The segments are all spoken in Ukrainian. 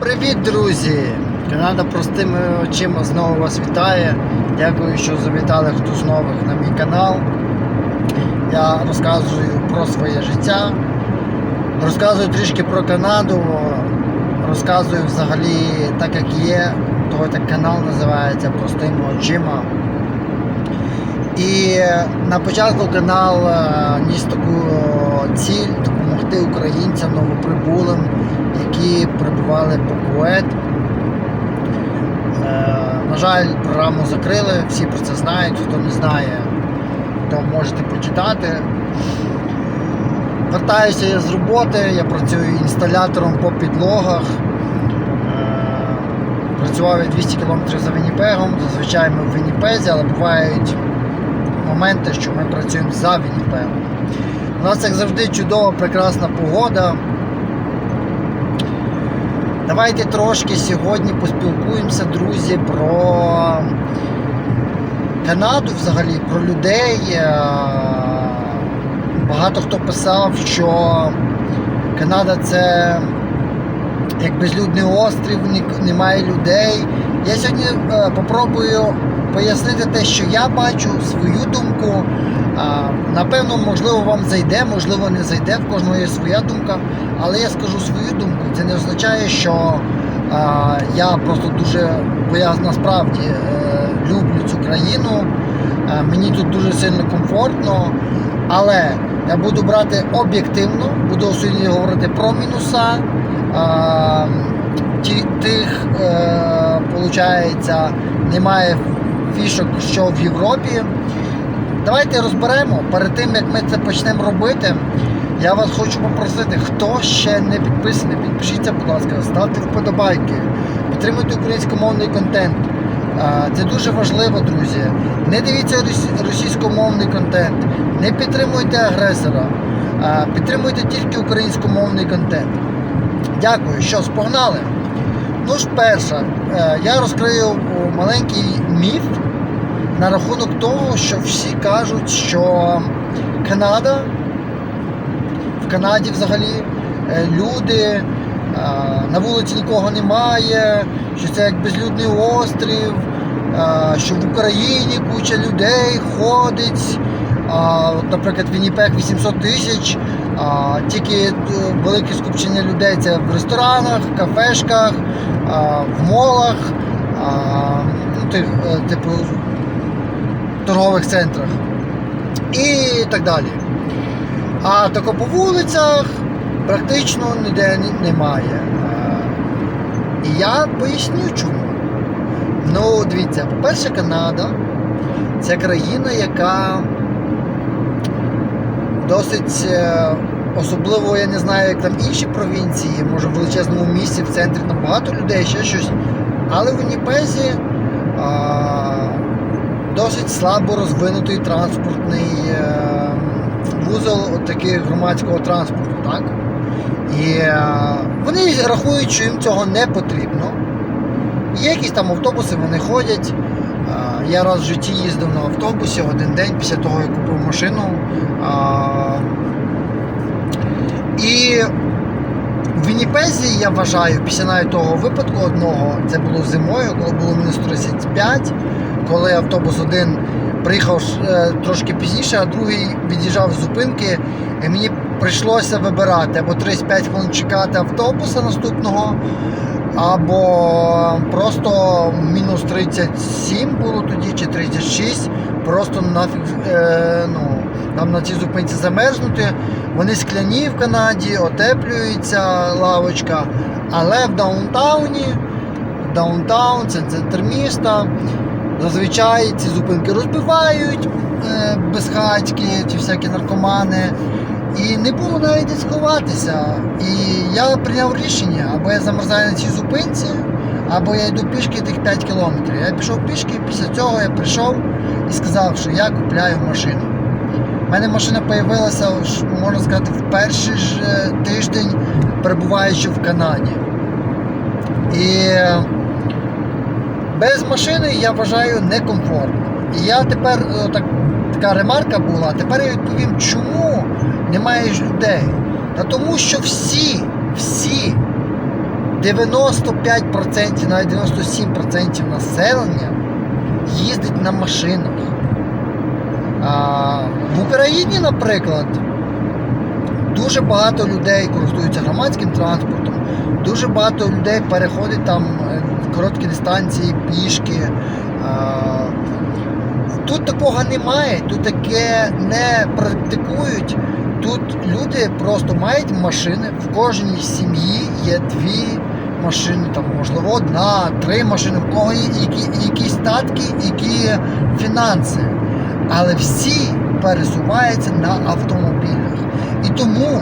Привіт, друзі! Канада простими очима знову вас вітає. Дякую, що завітали хто з нових на мій канал. Я розказую про своє життя, розказую трішки про Канаду, розказую взагалі так, як є. Того так канал називається Простими очима. І на початку канал е, ніс таку ціль допомогти українцям новоприбулим, які прибували по Кует. Е, На жаль, програму закрили, всі про це знають. Хто не знає, то можете почитати. Вертаюся я з роботи, я працюю інсталятором по підлогах. Е, Працював я 200 км за Вінніпегом. Зазвичай ми в Вінніпезі, але бувають моменти, що ми працюємо за Вінніпегом. У нас, як завжди, чудова, прекрасна погода. Давайте трошки сьогодні поспілкуємося, друзі, про Канаду взагалі, про людей. Е, Багато хто писав, що Канада це як безлюдний острів, немає людей. Я сьогодні е, попробую пояснити те, що я бачу, свою думку. Напевно, можливо, вам зайде, можливо, не зайде, в кожного є своя думка. Але я скажу свою думку. Це не означає, що я просто дуже, бо я насправді е, люблю цю країну. Мені тут дуже сильно комфортно. Але я буду брати об'єктивно, буду сьогодні говорити про мінуса. Тих, е, немає фішок, що в Європі. Давайте розберемо. Перед тим як ми це почнемо робити, я вас хочу попросити, хто ще не підписаний, підпишіться, будь ласка, ставте вподобайки, підтримуйте українськомовний контент. Це дуже важливо, друзі. Не дивіться російськомовний контент, не підтримуйте агресора, підтримуйте тільки українськомовний контент. Дякую, що спогнали. Ну ж, перше, е, я розкрию маленький міф на рахунок того, що всі кажуть, що Канада, в Канаді взагалі е, люди, е, на вулиці нікого немає, що це як безлюдний острів, е, що в Україні куча людей ходить. Наприклад, Вінніпег 800 тисяч, тільки велике скупчення людей це в ресторанах, кафешках, в молах, ну, тих, типу торгових центрах і так далі. А тако по вулицях практично ніде немає. І я поясню чому. Ну, дивіться, по-перше, Канада це країна, яка досить е, особливо, я не знаю, як там інші провінції, може в величезному місті, в центрі там багато людей, ще щось. Але в Вінніпезі а, досить слабо розвинутий транспортний е, вузол от такий громадського транспорту, так? І е, вони рахують, що їм цього не потрібно. Є якісь там автобуси, вони ходять. Е, Я раз в житті їздив на автобусі один день після того, як купив машину. І в Вінніпезі я вважаю, після навіть того випадку одного, це було зимою, коли було мінус 35, коли автобус один приїхав е, трошки пізніше, а другий від'їжджав з зупинки, і мені прийшлося вибирати або 35 хвилин чекати автобуса наступного, або просто мінус 37 було тоді, чи 36, просто нафіг е, ну, там на цій зупинці замерзнути. Вони скляні в Канаді, отеплюється лавочка, але в даунтауні, даунтаун, це центр міста. Зазвичай ці зупинки розбивають е, безхатьки, ці всякі наркомани. І не було навіть де сховатися. І я прийняв рішення, або я замерзаю на цій зупинці, або я йду пішки тих 5 кілометрів. Я пішов пішки, і після цього я прийшов і сказав, що я купляю машину. У мене машина з'явилася, можна сказати, в перший ж е, тиждень, перебуваючи в Канаді. І без машини я вважаю некомфортно. І я тепер е, так, така ремарка була, а тепер я відповім, чому немає людей. Та тому що всі, всі 95%, навіть 97% населення їздить на машинах. А, в Україні, наприклад, дуже багато людей користуються громадським транспортом, дуже багато людей переходить там е, короткі дистанції, пішки. Тут такого немає, тут таке не практикують. Тут люди просто мають машини. В кожній сім'ї є дві машини, там, можливо, одна, три машини, в кого є які, якісь статки, які фінанси. Але всі пересуваються на автомобілях. І тому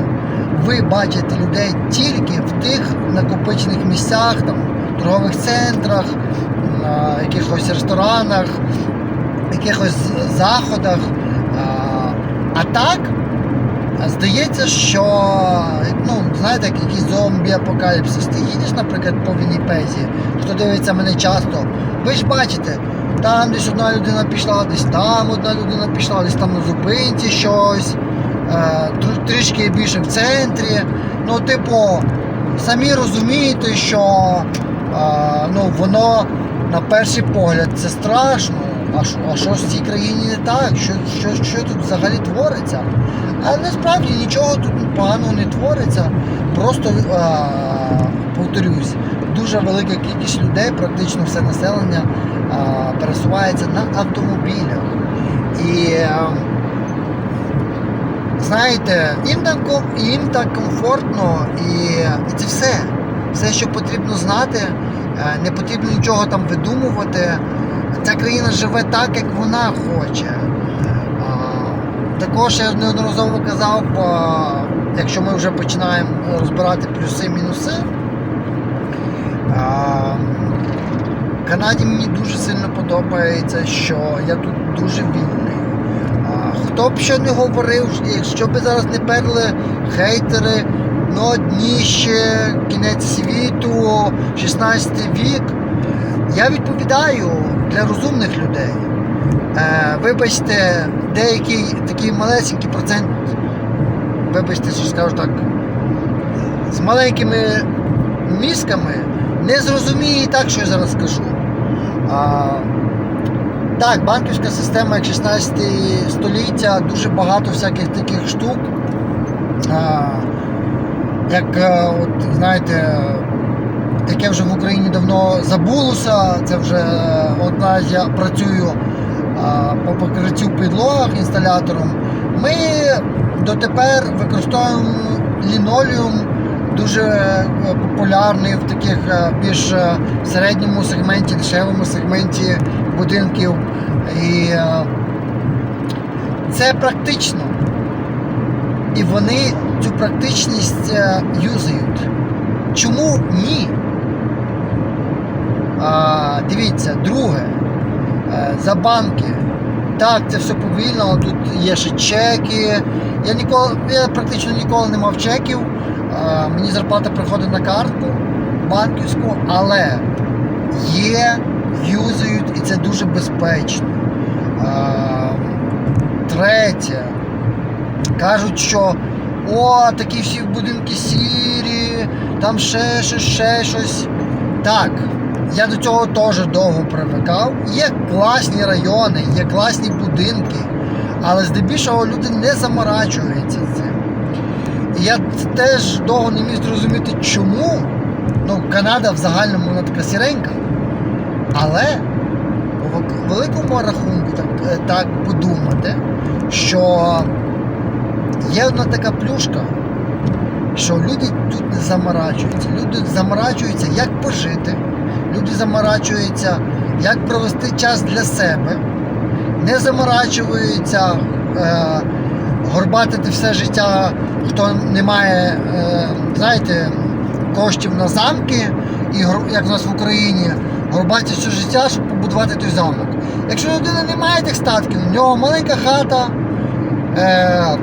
ви бачите людей тільки в тих накопичених місцях, там, торгових центрах, на якихось ресторанах, якихось заходах. А, так, здається, що ну, знаєте, як якийсь зомбі-апокаліпсис. Ти їдеш, наприклад, по Вінніпезі, хто дивиться мене часто, ви ж бачите, там десь одна людина пішла, десь там одна людина пішла, десь там на зупинці щось, е, трішки більше в центрі. Ну, типу, самі розумієте, що е, ну, воно на перший погляд це страшно. А що, а що в цій країні не так? Що, що, що тут взагалі твориться? Але насправді нічого тут поганого не твориться. Просто е, повторюсь, дуже велика кількість людей, практично все населення е, пересувається на автомобілях. І е, знаєте, їм так, їм так комфортно і, і це все. Все, що потрібно знати, е, не потрібно нічого там видумувати. Ця країна живе так, як вона хоче. Також я неодноразово казав, якщо ми вже починаємо розбирати плюси і мінуси. а, Канаді мені дуже сильно подобається, що я тут дуже вільний. Хто б що не говорив, якщо б зараз не перли хейтери, ну одні ще кінець світу, 16 вік. Я відповідаю для розумних людей. Е, вибачте, деякий такий малесенький процент, вибачте, що скажу так, з маленькими мізками не зрозуміє і так, що я зараз скажу. А, так, банківська система як 16 століття, дуже багато всяких таких штук. А, як, е, от, знаєте, яке вже в Україні давно забулося. Це вже е, одна я працюю по покриттю підлогах інсталятором. Ми дотепер використовуємо лінолеум, дуже е, популярний в таких е, більш е, середньому сегменті, дешевому сегменті будинків. І е, це практично. І вони цю практичність е, юзають. Чому ні? А, дивіться, друге, е, за банки. Так, це все повільно, тут є ще чеки. Я ніколи, я практично ніколи не мав чеків. Е, Мені зарплата приходить на картку банківську, але є, юзають і це дуже безпечно. Е, Третє. Кажуть, що о, такі всі будинки сірі, там ще, ще, ще щось. Так, я до цього теж довго привикав. Є класні райони, є класні будинки, але здебільшого люди не заморачуються цим. І я теж довго не міг зрозуміти, чому. Ну, Канада в загальному вона така сіренька. Але по великому рахунку так, е, так подумати, що є одна така плюшка, що люди тут не заморачуються. Люди заморачуються, як пожити. Люди заморачуються, як провести час для себе, не заморачуються е, горбатити все життя, хто не має, е, знаєте, коштів на замки, і як в нас в Україні, горбатити все життя, щоб побудувати той замок. Якщо людина не має тих статків, в нього маленька хата е,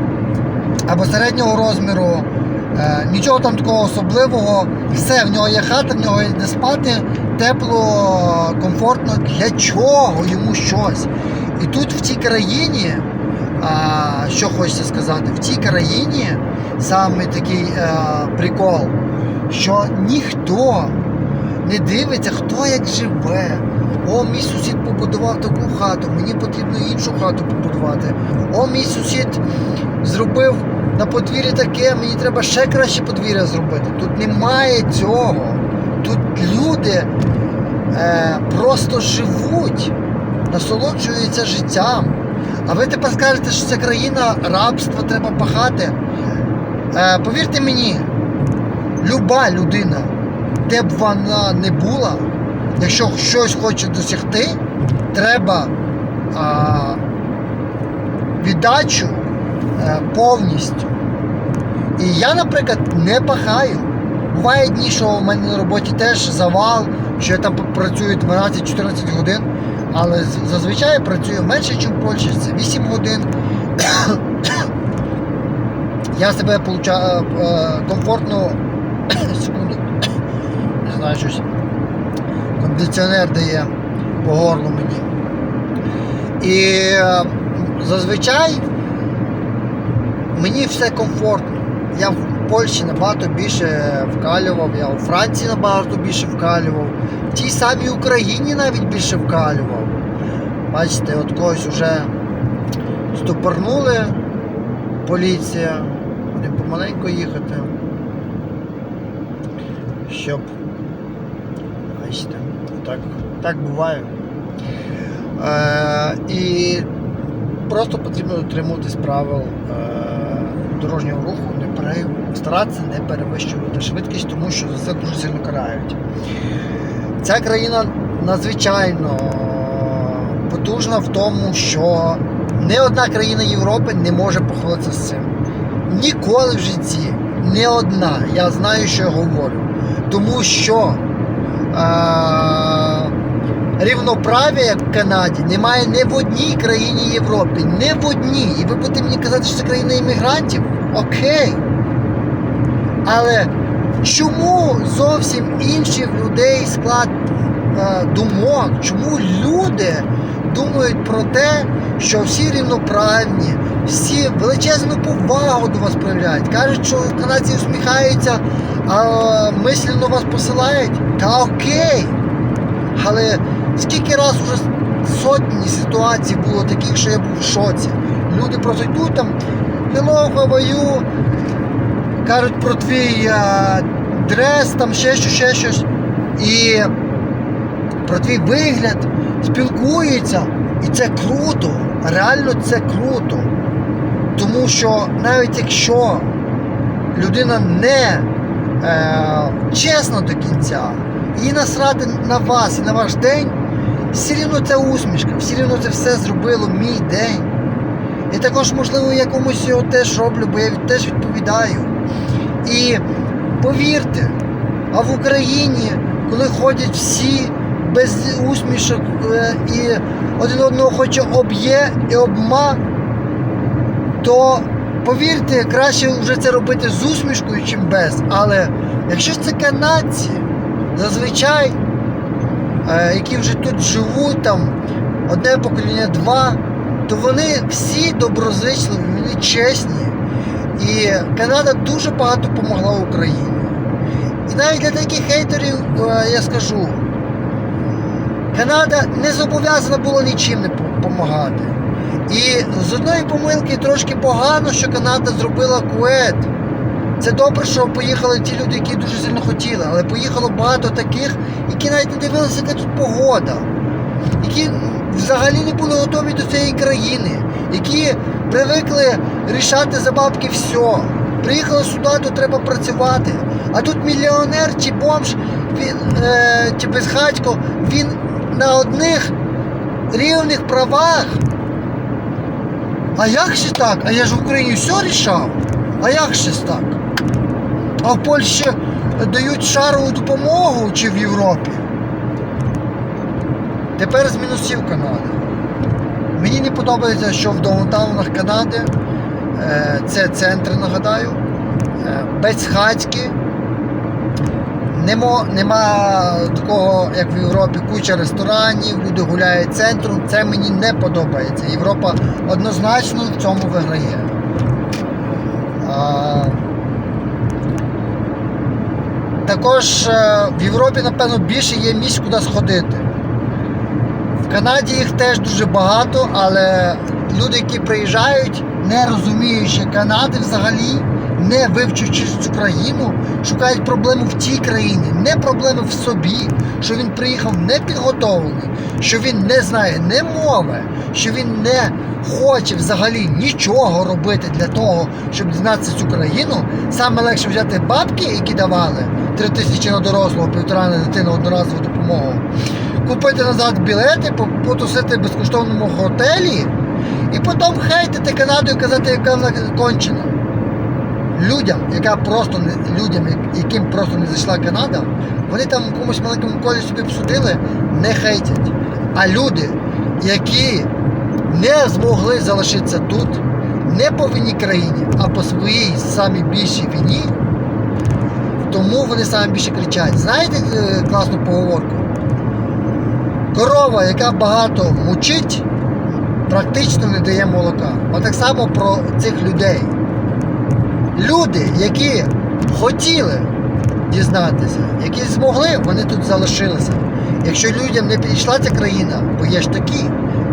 або середнього розміру, е, нічого там такого особливого, все, в нього є хата, в нього є де спати, тепло, комфортно. Для чого йому щось? І тут в цій країні, що хочеться сказати, в цій країні саме такий е, прикол, що ніхто не дивиться, хто як живе. О, мій сусід побудував таку хату, мені потрібно іншу хату побудувати. О, мій сусід зробив на подвір'ї таке, мені треба ще краще подвір'я зробити. Тут немає цього. Тут люди е, просто живуть, насолоджуються життям. А ви тепер скажете, що це країна рабства, треба пахати. Е, повірте мені, люба людина, де б вона не була, якщо щось хоче досягти, треба а, віддачу повністю. І я, наприклад, не пахаю. Буває дні, що у мене на роботі теж завал, що я там працюю 12-14 годин, але зазвичай працюю менше, ніж в Польщі, це 8 годин. Я себе получаю е, комфортно. Секунду. Не знаю щось. Кондиціонер дає по горлу мені. І е, зазвичай мені все комфортно. Я в Польщі набагато більше вкалював, я у Франції набагато більше вкалював, в тій самій Україні навіть більше вкалював. Бачите, от когось вже стопорнули поліція. Будемо помаленьку їхати. Щоб. Бачите, так, так буває. Е, і просто потрібно дотримуватись правил е, дорожнього руху, не пере... старатися не перевищувати швидкість, тому що за це дуже сильно карають. Ця країна надзвичайно потужна в тому, що не одна країна Європи не може похвалитися з цим. Ніколи в житті, не одна. Я знаю, що я говорю. Тому що е- рівноправ'я, як в Канаді, немає ні в одній країні Європи, не в одній. І ви будете мені казати, що це країна іммігрантів? Окей. Але чому зовсім інший в людей склад е, думок? Чому люди думають про те, що всі рівноправні, всі величезну повагу до вас проявляють? Кажуть, що канадці усміхаються, а мислено вас посилають? Та окей. Але скільки раз уже сотні ситуацій було таких, що я був в шоці. Люди просто йдуть там, hello, how are you? кажуть про твій а, дрес, там ще щось, ще щось. І про твій вигляд, спілкуються. І це круто. Реально це круто. Тому що навіть якщо людина не е, чесна до кінця, і насрати на вас і на ваш день, все рівно це усмішка, все рівно це все зробило мій день. І також, можливо, я комусь його теж роблю, бо я теж відповідаю. І повірте, а в Україні, коли ходять всі без усмішок е, і один одного хоче об'є і обма, то повірте, краще вже це робити з усмішкою, чим без. Але якщо це канадці, зазвичай, які вже тут живуть, там одне покоління, два, то вони всі доброзичливі, вони чесні. І Канада дуже багато допомогла Україні. І навіть для таких хейтерів е, я скажу, Канада не зобов'язана була нічим не допомагати. І з одної помилки трошки погано, що Канада зробила кует. Це добре, що поїхали ті люди, які дуже сильно хотіли, але поїхало багато таких, які навіть не дивилися, яка тут погода, які взагалі не були готові до цієї країни, які привикли рішати за бабки все. Приїхали сюди, то треба працювати. А тут мільйонер чи бомж, він, е, чи безхатько, він на одних рівних правах. А як же так? А я ж в Україні все рішав. А як ж так? А в Польщі дають шарову допомогу чи в Європі? Тепер з мінусів Канади. Мені не подобається, що в даунтаунах Канади е, це центри, нагадаю, е, безхатьки. Нема, нема такого, як в Європі, куча ресторанів, люди гуляють центром. Це мені не подобається. Європа однозначно в цьому виграє. А, Також е, в Європі, напевно, більше є місць, куди сходити. В Канаді їх теж дуже багато, але люди, які приїжджають, не розуміючи Канади взагалі, не вивчивши цю країну, шукають проблему в тій країні, не проблеми в собі, що він приїхав не підготовлений, що він не знає не мови, що він не хоче взагалі нічого робити для того, щоб дізнатися цю країну. Саме легше взяти бабки, які давали 3 тисячі на дорослого, півтора на дитину одноразову допомогу купити назад білети, потусити в безкоштовному готелі і потім хейтити Канаду і казати, яка вона кончена. Людям, яка просто не людям, яким просто не зайшла Канада, вони там в якомусь маленькому колі собі обсудили, не хейтять. А люди, які не змогли залишитися тут, не по вині країні, а по своїй самій більшій вині, тому вони саме більше кричать. Знаєте е, класну поговорку? Корова, яка багато мучить, практично не дає молока. Отак само про цих людей. Люди, які хотіли дізнатися, які змогли, вони тут залишилися. Якщо людям не підійшла ця країна, бо є ж такі,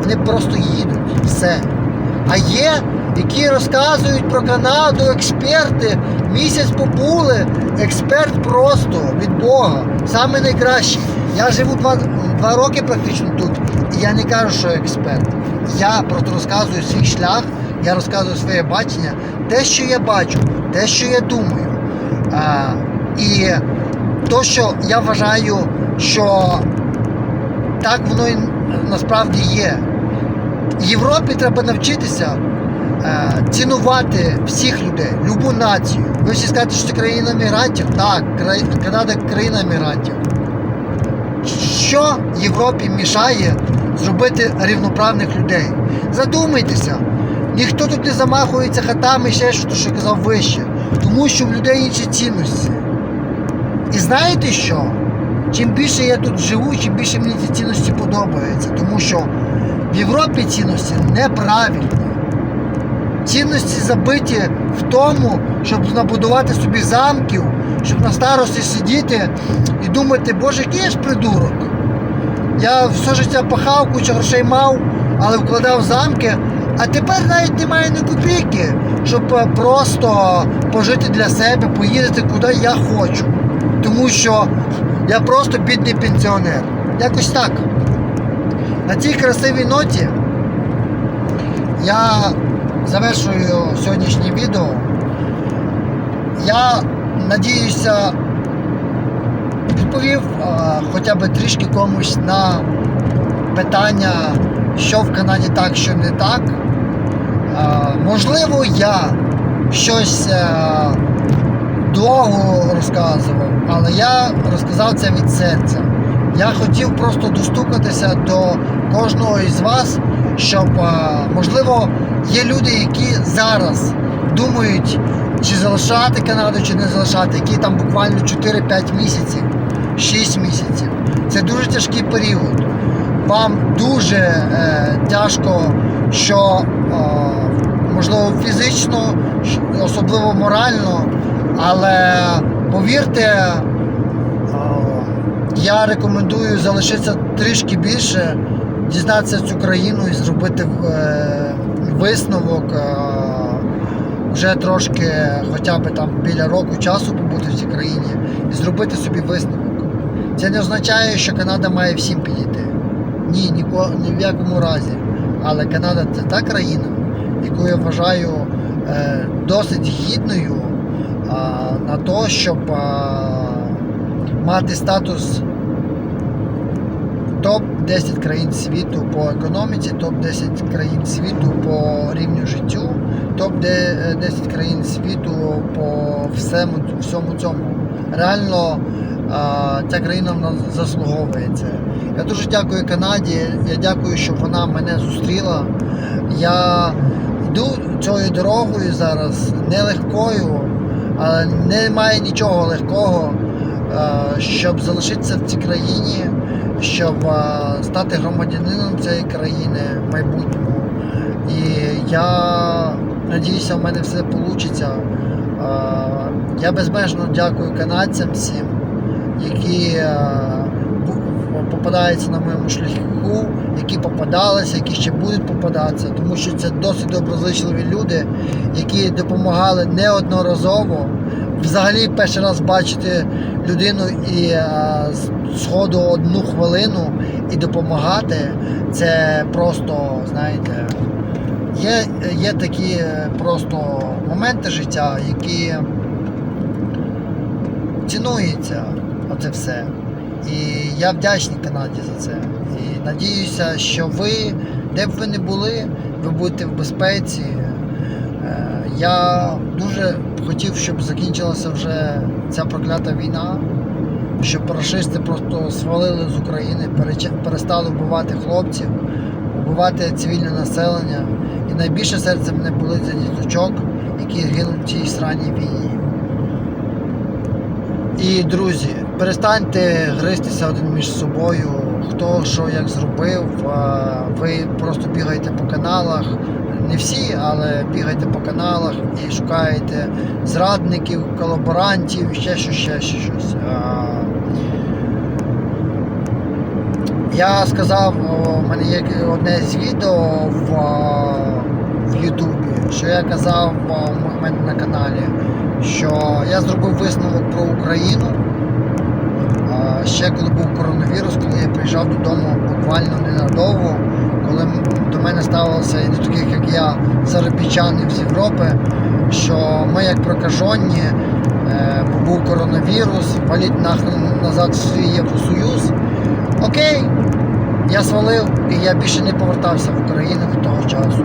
вони просто їдуть. Все. А є, які розказують про Канаду, експерти, місяць побули, експерт просто від Бога, саме найкращий. Я живу два, два роки практично тут, і я не кажу, що експерт. Я просто розказую свій шлях, я розказую своє бачення, те, що я бачу, те, що я думаю. А, і то, що я вважаю, що так воно і насправді є. Європі треба навчитися цінувати всіх людей, любу націю. Ви всі скажете, що це країна мігрантів? Так, Канада країна мігрантів. Що Європі мішає зробити рівноправних людей? Задумайтеся, ніхто тут не замахується хатами, ще що, що казав вище, тому що в людей інші цінності. І знаєте що? Чим більше я тут живу, чим більше мені ці цінності подобаються, тому що в Європі цінності неправильні. Цінності забиті в тому, щоб набудувати собі замків, щоб на старості сидіти і думати, боже, який я ж придурок. Я все життя пахав, кучу грошей мав, але вкладав замки, а тепер навіть немає ні копійки, щоб е, просто пожити для себе, поїздити куди я хочу. Тому що я просто бідний пенсіонер. Якось так. На цій красивій ноті я завершую сьогоднішнє відео. Я надіюся, відповів хоча б трішки комусь на питання, що в Канаді так, що не так. Можливо, я щось е, довго розказував, але я розказав це від серця. Я хотів просто достукатися до кожного із вас, щоб, е, можливо, є люди, які зараз думають, чи залишати Канаду, чи не залишати, які там буквально 4-5 місяців, 6 місяців. Це дуже тяжкий період. Вам дуже е, тяжко, що е, можливо фізично, особливо морально, але повірте, е, я рекомендую залишитися трішки більше, дізнатися цю країну і зробити е, висновок. е, вже трошки хоча б там біля року часу побути в цій країні і зробити собі висновок. Це не означає, що Канада має всім підійти. Ні, ніко, ні в якому разі. Але Канада це та країна, яку я вважаю е, досить гідною а, на то, щоб а, мати статус топ-10 країн світу по економіці, топ-10 країн світу по рівню життю, топ-10 країн світу по всьому, всьому цьому. Реально ця країна в нас заслуговує це. Я дуже дякую Канаді. Я дякую, що вона мене зустріла. Я йду цією дорогою зараз нелегкою, але немає нічого легкого, е, щоб залишитися в цій країні, щоб е, стати громадянином цієї країни в майбутньому. І я надіюся, в мене все вийде. Я безмежно дякую канадцям всім. які е, попадаються на моєму шляху, які попадалися, які ще будуть попадатися, тому що це досить доброзичливі люди, які допомагали неодноразово. Взагалі перший раз бачити людину і е, з сходу одну хвилину і допомагати, це просто, знаєте, є, є такі е, просто моменти життя, які цінуються оце все. І я вдячний Канаді за це. І надіюся, що ви, де б ви не були, ви будете в безпеці. Е, Я дуже хотів, щоб закінчилася вже ця проклята війна, щоб рашисти просто свалили з України, перестали вбивати хлопців, вбивати цивільне населення. І найбільше серце мене болить за діточок, які гинуть в цій сраній війні. І друзі, перестаньте гристися один між собою, хто що як зробив. Ви просто бігаєте по каналах, не всі, але бігайте по каналах і шукаєте зрадників, колаборантів, ще щось, ще щось. Я сказав, у мене є одне з відео в, в Ютубі, що я казав у на каналі, що я зробив висновок про Україну. Ще коли був коронавірус, коли я приїжджав додому буквально ненадовго, коли до мене ставилося і до таких, як я, заробітчанів з Європи, що ми як прокажені, е, був коронавірус, валіть нахрен назад в свій Євросоюз. Окей, я свалив і я більше не повертався в Україну від того часу.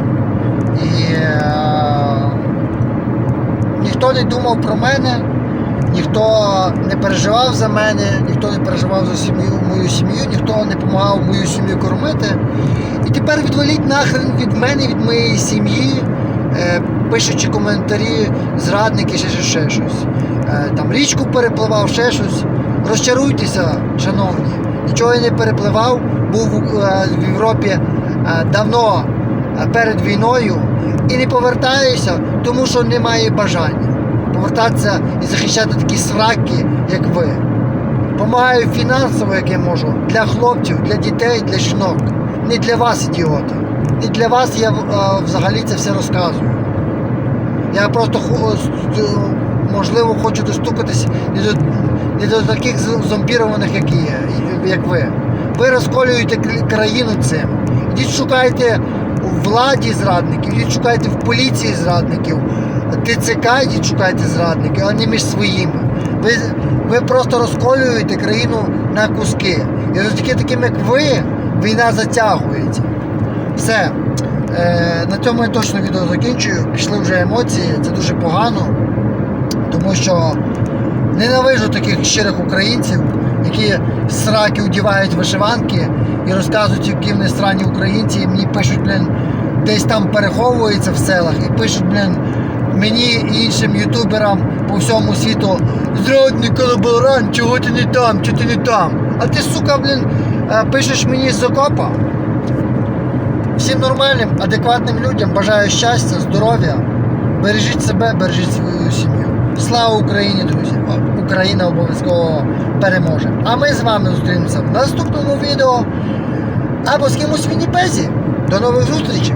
І е, ніхто не думав про мене, ніхто не переживав за мене, ніхто не переживав за сім'ю, мою сім'ю, ніхто не допомагав мою сім'ю кормити. І тепер відваліть нахрен від мене, від моєї сім'ї, е, пишучи коментарі, зрадники, ще, ще, ще щось. Е, там річку перепливав, ще щось. Розчаруйтеся, шановні. Нічого я не перепливав, був е, в Європі е, давно е, перед війною і не повертаюся, тому що немає бажання повертатися і захищати такі сраки, як ви. Помагаю фінансово, як я можу, для хлопців, для дітей, для жінок. Не для вас, ідіоти. Не для вас я е, взагалі це все розказую. Я просто е, можливо хочу достукатись не до, не до таких зомбірованих, як є, як ви. Ви розколюєте країну цим. Ідіть шукайте у владі зрадників, ідіть шукайте в поліції зрадників, ТЦК ідіть шукайте зрадників, а не між своїми. Ви, ви просто розколюєте країну на куски. І завдяки таким, як ви, війна затягується. Все. Е, на цьому я точно відео закінчую. Пішли вже емоції, це дуже погано, тому що ненавижу таких щирих українців, які сраки одівають вишиванки і розказують, які вони странні українці, і мені пишуть, блін, десь там переховуються в селах і пишуть, блін, мені і іншим ютуберам по всьому світу зрадник колаборант, чого ти не там, чого ти не там. А ти, сука, блін, е, пишеш мені з окопа. Всім нормальним, адекватним людям бажаю щастя, здоров'я. Бережіть себе, бережіть свою сім'ю. Слава Україні, друзі! Україна обов'язково переможе. А ми з вами зустрінемося в наступному відео або з кимось в Вінніпезі. До нових зустрічей!